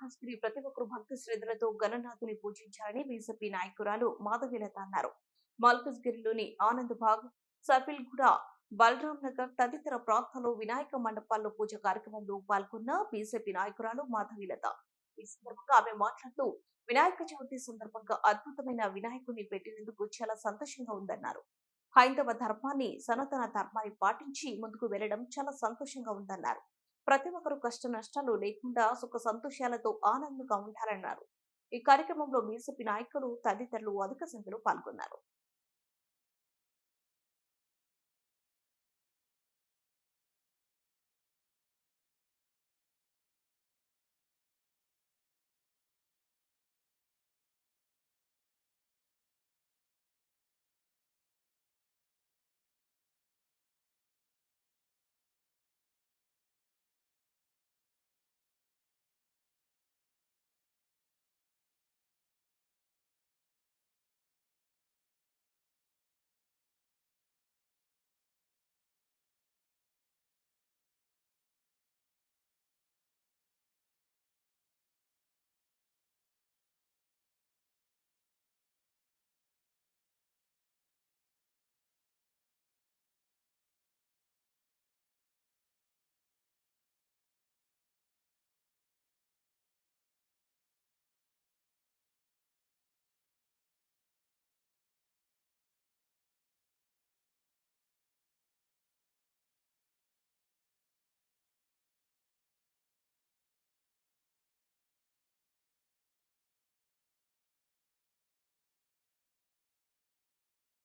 మల్కాజ్గిరి ప్రతి ఒక్కరు భక్తి శ్రద్ధలతో గణనాథుని పూజించాలని బీజేపీ నాయకురాలు మాధవీలత అన్నారు. మల్కజ్గిరిలోని ఆనంద్ బాగ్ సఫిల్గూడ బలరాం నగర్ తదితర ప్రాంతాల్లో వినాయక మండపాల్లో పూజ కార్యక్రమంలో పాల్గొన్న బీజేపీ నాయకురాలు మాధవీలత. ఈ సందర్భంగా ఆమె మాట్లాడుతూ వినాయక చవితి సందర్భంగా అద్భుతమైన వినాయకుడిని పెట్టినందుకు చాలా సంతోషంగా ఉందన్నారు. హైందవ ధర్మాన్ని సనాతన ధర్మాన్ని పాటించి ముందుకు వెళ్ళడం చాలా సంతోషంగా ఉందన్నారు. ప్రతి ఒక్కరూ కష్ట నష్టాలు లేకుండా సుఖ సంతోషాలతో ఆనందంగా ఉండాలన్నారు ఈ కార్యక్రమంలో బీజేపీ నాయకులు తదితరులు అధిక సంఖ్యలో పాల్గొన్నారు.